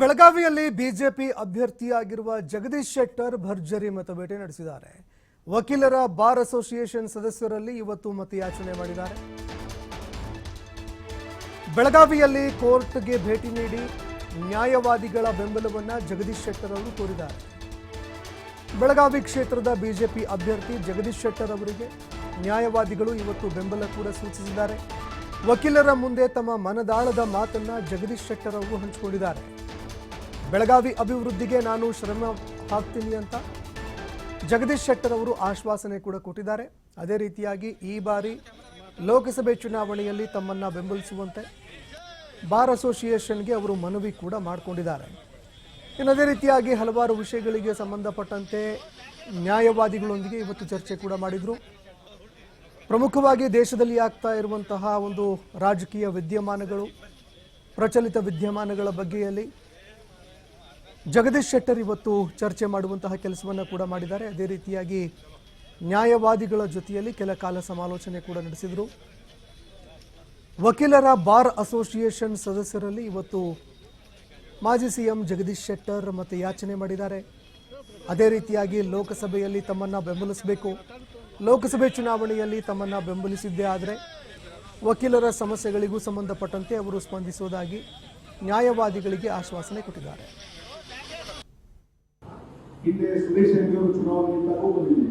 ಬೆಳಗಾವಿಯಲ್ಲಿ ಬಿಜೆಪಿ ಅಭ್ಯರ್ಥಿಯಾಗಿರುವ ಜಗದೀಶ್ ಶೆಟ್ಟರ್ ಭರ್ಜರಿ ಮತಬೇಟೆ ನಡೆಸಿದ್ದಾರೆ. ವಕೀಲರ ಬಾರ್ ಅಸೋಸಿಯೇಷನ್ ಸದಸ್ಯರಲ್ಲಿ ಇವತ್ತು ಮತಯಾಚನೆ ಮಾಡಿದ್ದಾರೆ. ಬೆಳಗಾವಿಯಲ್ಲಿ ಕೋರ್ಟ್ಗೆ ಭೇಟಿ ನೀಡಿ ನ್ಯಾಯವಾದಿಗಳ ಬೆಂಬಲವನ್ನು ಜಗದೀಶ್ ಶೆಟ್ಟರ್ ಅವರು ಕೋರಿದ್ದಾರೆ ಬೆಳಗಾವಿ ಕ್ಷೇತ್ರದ ಬಿಜೆಪಿ ಅಭ್ಯರ್ಥಿ ಜಗದೀಶ್ ಶೆಟ್ಟರ್ ಅವರಿಗೆ ನ್ಯಾಯವಾದಿಗಳು ಇವತ್ತು ಬೆಂಬಲ ಕೂಡ ಸೂಚಿಸಿದ್ದಾರೆ. ವಕೀಲರ ಮುಂದೆ ತಮ್ಮ ಮನದಾಳದ ಮಾತನ್ನ ಜಗದೀಶ್ ಶೆಟ್ಟರ್ ಅವರು ಹಂಚಿಕೊಂಡಿದ್ದಾರೆ. ಬೆಳಗಾವಿ ಅಭಿವೃದ್ಧಿಗೆ ನಾನು ಶ್ರಮ ಹಾಕ್ತೀನಿ ಅಂತ ಜಗದೀಶ್ ಶೆಟ್ಟರ್ ಅವರು ಆಶ್ವಾಸನೆ ಕೂಡ ಕೊಟ್ಟಿದ್ದಾರೆ. ಅದೇ ರೀತಿಯಾಗಿ ಈ ಬಾರಿ ಲೋಕಸಭೆ ಚುನಾವಣೆಯಲ್ಲಿ ತಮ್ಮನ್ನ ಬೆಂಬಲಿಸುವಂತೆ ಬಾರ್ ಅಸೋಸಿಯೇಷನ್ಗೆ ಅವರು ಮನವಿ ಕೂಡ ಮಾಡಿಕೊಂಡಿದ್ದಾರೆ. ಇನ್ನು ಅದೇ ರೀತಿಯಾಗಿ ಹಲವಾರು ವಿಷಯಗಳಿಗೆ ಸಂಬಂಧಪಟ್ಟಂತೆ ನ್ಯಾಯವಾದಿಗಳೊಂದಿಗೆ ಇವತ್ತು ಚರ್ಚೆ ಕೂಡ ಮಾಡಿದರು. ಪ್ರಮುಖವಾಗಿ ದೇಶದಲ್ಲಿ ಆಗ್ತಾ ಇರುವಂತಹ ಒಂದು ರಾಜಕೀಯ ವಿದ್ಯಮಾನಗಳು, ಪ್ರಚಲಿತ ವಿದ್ಯಮಾನಗಳ ಬಗ್ಗೆಯಲ್ಲಿ ಜಗದೀಶ್ ಶೆಟ್ಟರ್ ಇವತ್ತು ಚರ್ಚೆ ಮಾಡುವಂತಹ ಕೆಲಸವನ್ನು ಕೂಡ ಮಾಡಿದ್ದಾರೆ. ಅದೇ ರೀತಿಯಾಗಿ ನ್ಯಾಯವಾದಿಗಳ ಜೊತೆಯಲ್ಲಿ ಕೆಲ ಕಾಲ ಸಮಾಲೋಚನೆ ಕೂಡ ನಡೆಸಿದರು. ವಕೀಲರ ಬಾರ್ ಅಸೋಸಿಯೇಷನ್ ಸದಸ್ಯರಲ್ಲಿ ಇವತ್ತು ಮಾಜಿ ಸಿಎಂ ಜಗದೀಶ್ ಶೆಟ್ಟರ್ ಮತ್ತು ಯಾಚನೆ ಮಾಡಿದ್ದಾರೆ. ಅದೇ ರೀತಿಯಾಗಿ ಲೋಕಸಭೆಯಲ್ಲಿ ತಮ್ಮನ್ನು ಬೆಂಬಲಿಸಬೇಕು. ಲೋಕಸಭೆ ಚುನಾವಣೆಯಲ್ಲಿ ತಮ್ಮನ್ನು ಬೆಂಬಲಿಸಿದ್ದೇ ಆದರೆ ವಕೀಲರ ಸಮಸ್ಯೆಗಳಿಗೂ ಸಂಬಂಧಪಟ್ಟಂತೆ ಅವರು ಸ್ಪಂದಿಸುವುದಾಗಿ ನ್ಯಾಯವಾದಿಗಳಿಗೆ ಆಶ್ವಾಸನೆ ಕೊಟ್ಟಿದ್ದಾರೆ. ಹಿಂದೆ ಸುರೇಶ್ ಅಂಗಡಿ ಅವರು ಚುನಾವಣೆಯಿಂದಲೂ ಬಂದಿದೆ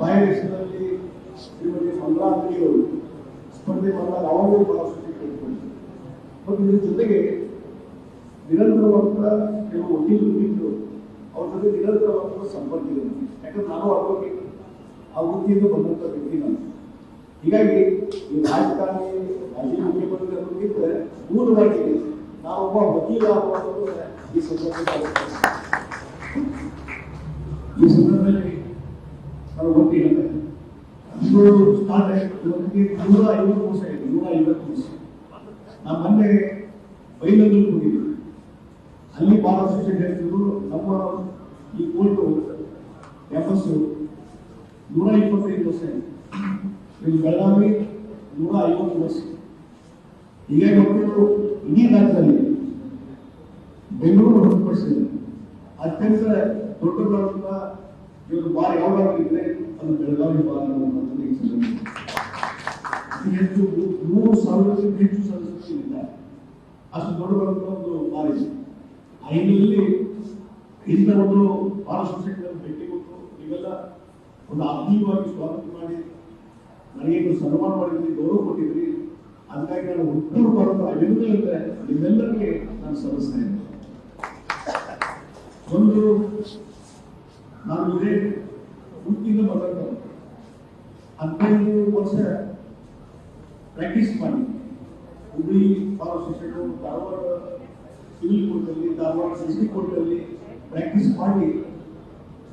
ಬೈ ಎಲೆಕ್ಷನ್ನಲ್ಲಿ ಶ್ರೀಮತಿ ಮಂಗಳಾಂಗಿ ಅವರು ಸ್ಪರ್ಧೆ ಬಂದಾಗ ಬಹಳ ಬಹಳಷ್ಟು ಕೇಳಿಕೊಂಡಿದ್ರು ಮತ್ತು ಇದ್ರ ಜೊತೆಗೆ ನಿರಂತರವಾದ ಕೆಲವು ವಕೀಲರು ಇದ್ದು ಅವ್ರ ಜೊತೆ ನಿರಂತರವಾದ ಸಂಪರ್ಕ ಇದೆ. ಯಾಕಂದ್ರೆ ನಾನು ಅಡ್ವೊಕೇಟ್ ಆ ವೃತ್ತಿಯಿಂದ ಬಂದಂಥ ವ್ಯಕ್ತಿ ನಾನು. ಹೀಗಾಗಿ ಈ ರಾಜಕಾರಣಿ ಮಾಜಿ ಮುಖ್ಯಮಂತ್ರಿ ಅನ್ನೋದಕ್ಕಿಂತ ಮೂಲವಾಗಿ ನಾವೊಬ್ಬ ವಕೀಲ ಅನ್ನೋದು ಈ ಸಂದರ್ಭದಲ್ಲಿ ಈ ಸಂದರ್ಭದಲ್ಲಿ ನಾವು ಸ್ಟಾರ್ಟ್ ಆಯ್ತು ಇವತ್ತಿಗೆ ನೂರ ಐವತ್ತು ವರ್ಷ ಇದೆ, ನೂರ ಐವತ್ತು ವರ್ಷ ನಾವು ಮೊನ್ನೆ ಬೈಲಲ್ಲಿ ಹೋಗಿದ್ವಿ ಅಲ್ಲಿ ಭಾಳ ಹೇಳ್ತಿದ್ರು ನಮ್ಮ ಈ ಕೋರ್ಟು ಕ್ಯಾಂಪಸ್ಸು ನೂರ ಇಪ್ಪತ್ತೈದು ವರ್ಷ ಇದೆ. ಇಲ್ಲಿ ಬೆಳಗಾವಿ ನೂರ ಐವತ್ತು ವರ್ಷ ಹೀಗಾಗಿ ಮಕ್ಕಳು ಇಡೀ ರಾಜ್ಯದಲ್ಲಿ ಬೆಂಗಳೂರು ಹೊರತುಪಡಿಸಿದೆ ಅತ್ಯಂತ ದೊಡ್ಡದಾದಂಥ ಇವರು ಬಾರಿ ಯಾವ್ದಾಗಿದ್ರೆ ಅದು ಬೆಳಗಾವಿ ಬಾರಿ ಅನ್ನುವಂಥದ್ದು ಈ ಸಂದರ್ಭದಲ್ಲಿ. ಅತಿ ಹೆಚ್ಚು ಮೂರು ಸಾವಿರಕ್ಕಿಂತ ಹೆಚ್ಚು ಸದಸ್ಯರು ಇದ್ದಾರೆ ಅಷ್ಟು ದೊಡ್ಡದಾದಂಥ ಒಂದು ಬಾರಿ ಐನಲ್ಲಿ ಇಂಥ ಒಂದು ಬಹಳಷ್ಟು ಸೆಕ್ಟರ್ ಭೇಟಿ ಕೊಟ್ಟು ನೀವೆಲ್ಲ ಒಂದು ಆತ್ಮೀಯವಾಗಿ ಸ್ವಾಗತ ಮಾಡಿ ನನಗೇನು ಸನ್ಮಾನ ಮಾಡಿದ್ರಿ ಗೌರವ ಕೊಟ್ಟಿದ್ರಿ ಅದಕ್ಕಾಗಿ ನಾನು ಉತ್ತರ ಬರೋದು ಅಭಿವೃದ್ಧಿ ನಿಮ್ಮೆಲ್ಲರಿಗೆ ನಾನು ಸಲ್ಲಿಸ್ತೇನೆ ಒಂದು ನಾನು ಇದೇ ಹುಟ್ಟಿಂದ ಬಂದಂತ ಹದಿನೈದು ವರ್ಷ ಪ್ರಾಕ್ಟೀಸ್ ಮಾಡಿ. Hubli bar association Dharwad civil ಕೋರ್ಟಲ್ಲಿ ಧಾರವಾಡ ಡಿಸ್ಟ್ರಿಕ್ಟ್ ಕೋರ್ಟಲ್ಲಿ ಪ್ರಾಕ್ಟೀಸ್ ಮಾಡಿ.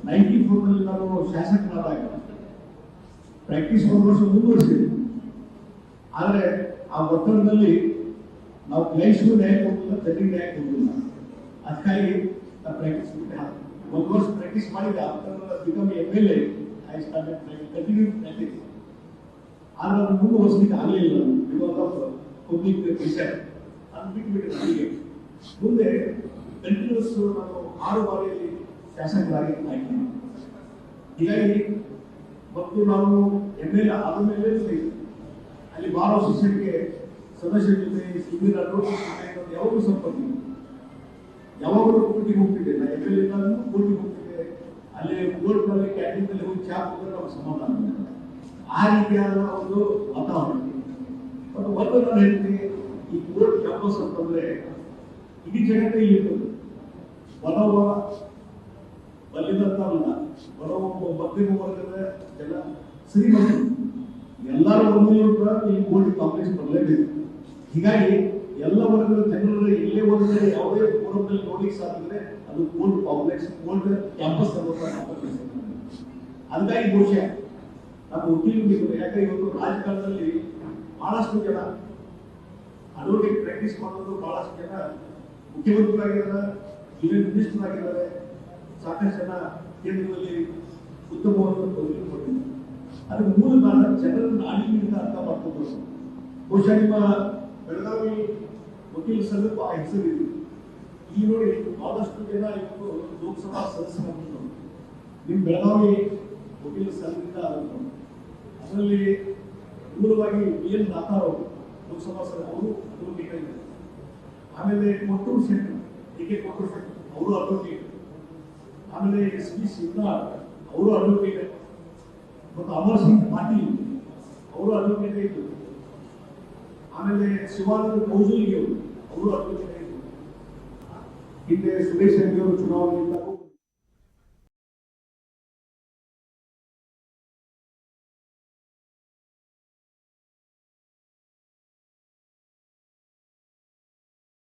ನೈಂಟಿ ಫೋರ್ನಲ್ಲಿ ನಾನು ಶಾಸಕನಾದಾಗ ಪ್ರಾಕ್ಟೀಸ್ ಒಂದು ವರ್ಷ ಮುಂದುವರಿಸಿದೆ ಆದರೆ ಆ ಒತ್ತಡದಲ್ಲಿ ನಾವು ಕ್ಲೈಂಟ್ಸ್ಗೂ ನ್ಯಾಯಕ್ಕೆ ಹೋಗಿಲ್ಲ ಜನರಿಗೆ ನ್ಯಾಯಕ್ಕೆ ಹೋಗಿಲ್ಲ ಅದಕ್ಕಾಗಿ ನಾನು ಪ್ರಾಕ್ಟೀಸ್ ಬಿಟ್ಟೆ ಒಂದು ವರ್ಷ ಪ್ರಾಕ್ಟೀಸ್ ಮಾಡಿದೆ become M L A I start continue practice ಆದ್ರೆ ಅದು ಮುಂದುವರಿಸಲಿಕ್ಕೆ ಆಗಲಿಲ್ಲ ಬಿಕಾಸ್ ಆಫ್ ಪಬ್ಲಿಕ್ ಪ್ರೆಷರ್ ಅದು ಬಿಟ್ಟು ಬಿಟ್ಟು ನನಗೆ ಮುಂದೆ ಕಂಟಿನ್ಯೂಸ್ ನಾನು ಆರು ಬಾರಿಯಲ್ಲಿ ಶಾಸಕರಾಗಿ ಆಯ್ಕೆ ಹೀಗಾಗಿ ಮತ್ತು ನಾವು ಎಂ ಎಲ್ ಆದ ಮೇಲೆ ಅಲ್ಲಿ ಬಾರೋ ಸೊಸೈಟಿಗೆ ಸದಸ್ಯರ ಜೊತೆ ಸಿಬ್ಬಂದಿ ಯಾವಾಗಲೂ ಸಂಪರ್ಕ. ಯಾವಾಗಲೂ ಕೂಟಿ ಹೋಗ್ತಿದ್ದೆ ನಾನು ಕೂಟಿ ಹೋಗ್ತಿದ್ದೆ ಅಲ್ಲಿ ಗೋಲ್ಡ್ನಲ್ಲಿ ಕ್ಯಾಂಟೀನ್ನಲ್ಲಿ ಹೋಗಿ ಚಾ ಕುಡಿದ್ರೆ ನಮ್ಗೆ ಸಮಾಧಾನ ಆ ರೀತಿಯಾದ ಒಂದು ವಾತಾವರಣ. ಬಟ್ ಒಂದು ನಾನು ಹೇಳ್ತೀನಿ, ಈ ಗೋಲ್ಡ್ ಕ್ಯಾಂಪಸ್ ಅಂತಂದ್ರೆ ಇಡೀ ಜಗತ್ತೇ ಇರ್ತದೆ. ಬಲವ ಬಲ್ಲಿದಂತಲ್ಲ ಬಲವ ಮಧ್ಯಮ ವರ್ಗದ ಜನ ಶ್ರೀಮಂತರು ಎಲ್ಲರ ಒಂದೂ ಕೂಡ ಈ ಗೋಲ್ಡ್ ಕಾಂಪ್ಲೆಕ್ಸ್ ಬರಲೇಬೇಕು. ಹೀಗಾಗಿ ಎಲ್ಲ ವರ್ಗದ ಜನರು ಎಲ್ಲೇ ಫೋರಮ್ನಲ್ಲಿ ನೋಡ್ಲಿಕ್ಕೆ ಸಾಧ್ಯತೆ ಅದು ಕೋರ್ಟ್ ಕಾಂಪ್ಲೆಕ್ಸ್ ಕೋರ್ಟ್ ಕ್ಯಾಂಪಸ್ ಹಂಗಾಗಿ ಬಹುಶಃ ನಮ್ಮ ಉದ್ಯೋಗ ಯಾಕಂದ್ರೆ ಇವತ್ತು ರಾಜಕಾರಣದಲ್ಲಿ ಬಹಳಷ್ಟು ಜನ ಅಡ್ವೊಕೇಟ್ ಪ್ರಾಕ್ಟೀಸ್ ಮಾಡೋದು ಬಹಳಷ್ಟು ಜನ ಮುಖ್ಯಮಂತ್ರಿಗಳಾಗಿದ್ದಾರೆ ಯೂನಿಯನ್ ಮಿನಿಸ್ಟರ್ ಆಗಿದ್ದಾರೆ ಸಾಕಷ್ಟು ಜನ ಕೇಂದ್ರದಲ್ಲಿ ಉತ್ತಮವಾದ ಪದವಿ ಕೊಟ್ಟಿದ್ದಾರೆ. ಅದಕ್ಕೆ ಮೂಲ ಕಾರಣ ಜನರ ನಾಡಿನಿಂದ ಅರ್ಥ ಮಾಡ್ಕೊಂಡು ಬಹುಶಃ ನಿಮ್ಮ ಬೆಳಗಾವಿ ವಕೀಲ ಸಂಘಕ್ಕೂ ಆ ಹೆಸರಿದೆ. ಈ ನೋಡಿ ಬಹಳಷ್ಟು ಜನ ಇವತ್ತು ಲೋಕಸಭಾ ಸದಸ್ಯರಾಗಿದ್ದು ನಿಮ್ಮ ಬೆಳಗಾವಿ ವಕೀಲ ಆದಂಥವ್ರು. ಅದರಲ್ಲಿ ಮೂಲವಾಗಿ ಬಿ ರಾಥಾರ್ ಅವರು ಲೋಕಸಭಾ ಸದಸ್ಯರು ಅವರು ಅಡ್ವೊಕೇಟ್ ಆಗಿದ್ದಾರೆ ಆಮೇಲೆ ಕೊಟ್ಟೂರು ಶೆಟ್ಟರ್ ಡಿ ಕೆ ಕೊಟ್ಟೂರು ಶೆಟ್ಟರ್ ಅವರು ಅಡ್ವೊಕೇಟ್ ಆಮೇಲೆ ಎಸ್ ಬಿ ಶಿವನಾಳ್ ಅವರು ಅಡ್ವೊಕೇಟ್ ಮತ್ತು ಅಮರ್ ಸಿಂಗ್ ಪಾಟೀಲ್, ಅವರು ಅಡ್ವೊಕೇಟ್ ಇದ್ದರು ಆಮೇಲೆ ಶಿವಾನಂದ ಕೌಜಲ್ಗಿ ಅವರು ಅವರು ಅಡ್ವೊಕೇಟ್ ಹಿಂದೆ ಸುರೇಶ್ ರೆಡ್ಡಿ ಅವರು ಚುನಾವಣೆ